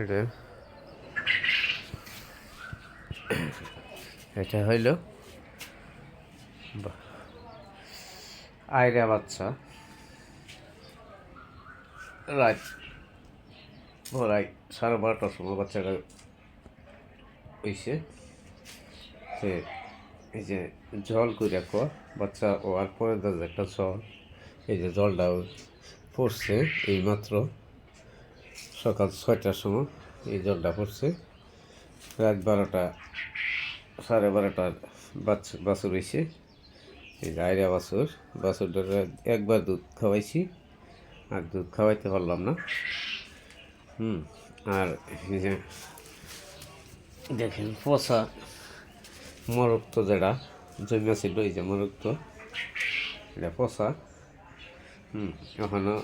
এটা এটা হইল। আয়রা বাচ্চা। রাত ভোরাই সাড়ে বারোটার সময় বাচ্চাটা হইছে। সে এই যে জল করে রাখো বাচ্চা ওয়ার পরে দাদা একটা জল, এই যে জলটা পড়ছে এইমাত্র। সকাল ছয়টার সময় এই জলটা পড়ছে। রাত বারোটা, সাড়ে বারোটার বাচ্চা বাছুর হয়েছে। এই আয়রা বাছুর বাছুরটা একবার দুধ খাওয়াইছি। আর দুধ খাওয়াইতে পারলাম না। হুম, আর দেখেন পচা মরক্ত যেটা জন্মেছিল এই যে মরক্ত এটা পচা। হুম এখনও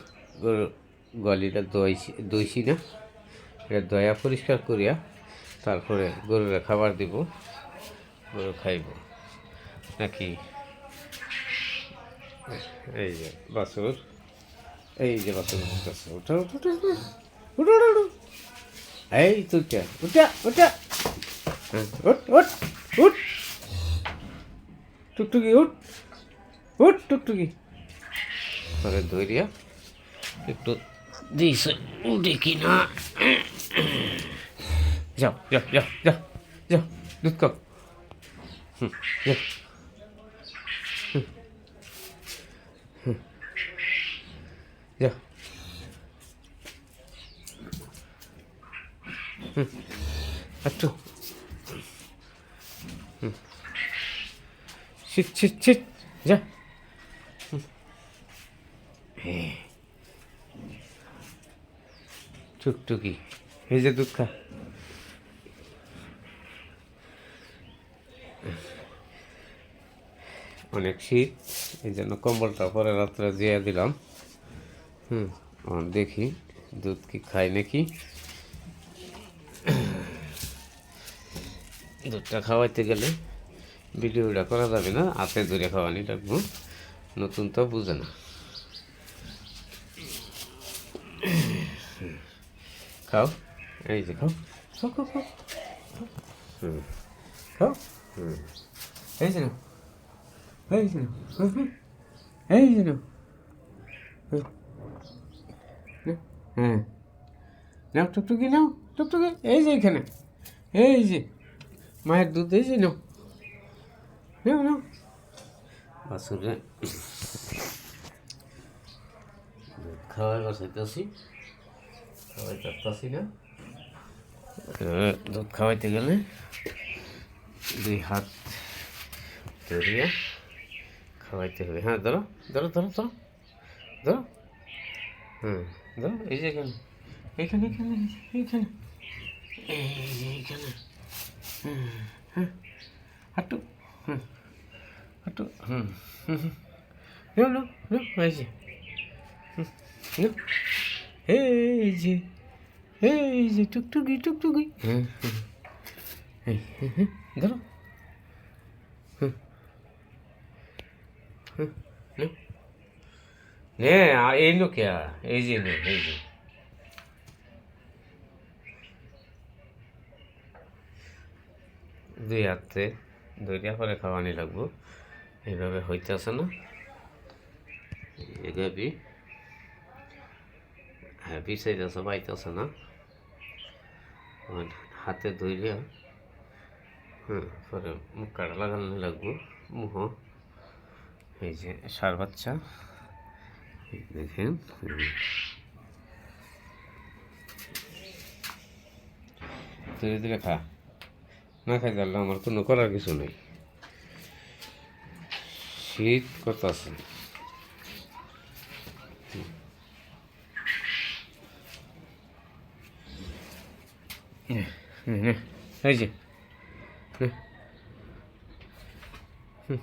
গলিটা দইছি দইছি না। এটা দয়া পরিষ্কার করিয়া তারপরে গরুরে খাবার দিব, গরু খাইব। নাকি? এই যে বাছুর, এই যে উঠতেছে উঠো উঠো উঠো উঠো এই তুইটা উঠা উঠা, উঠ উঠ উঠ। টুকটুকি, উঠ উঠ, টুকটুকি। পরে দৌড়িয়া একটু দিয়েছে উঠে কি না যাও যাও যাও যাও যাও দুধ খাও হুম, যাও হুম, হুম, যাও হুম, একটু হুম। ছিট ছিট ছিট যা হুম। হ্যাঁ। টুকটুকি। এই যে দুধ খা। অনেক শীত, এই জন্য কম্বলটা পরে রাত্রে দিয়ে দিলাম। হুম দেখি দুধ কি খায় নাকি। দুধটা খাওয়াইতে গেলে ভিডিওটা করা যাবে না, হাতে ধরে খাওয়ানি লাগবো। নতুন তো বুঝে না। খাও এই যে খাও খাও খাও খাও হুম খাও হুম এই যে এই যে। এই যে হ্যাঁ নাও টুকটুকি নাও টুকটুকি এই যে এখানে এই যে মায়ের দুধ এই যে নাও নাও নাও বাসুরে দুধ খাওয়াই বসাইতেছি খাওয়াই পারতাছি না এবার দুধ খাওয়াইতে গেলে দুই হাত ধরিয়ে খাওয়াইতে হবে। হ্যাঁ ধরো ধরো ধরো ধরো ধরো। হ্যাঁ ধরো এই যে এখানে এখানে এখানে এইখানে এই যে এইখানে হুম, হ্যাঁ হাঁটু হুম হাঁটু হুম হুম হুম নাও নাও নাও এই যে হুম, নাও এই যে এই যে টুকটুকি টুকটুকি ধরো নে এই নো কে এই যে নে এই যে দুই হাতে দুইটা করে খাওয়ানি লাগবো। এইভাবে হইতেছে না। এগাবি। হ্যাঁ পিছাইতেছে পাইতেছে না? হাতে ধইলে হ্যাঁ পরে মুখ কাটা লাগানো লাগবো। মুহ, এই যে সার বাচ্চা দেখেন। ধীরে ধীরে খা। না খাই আমার কোনো করার কিছু নেই। শীত কত এই যে। হুম।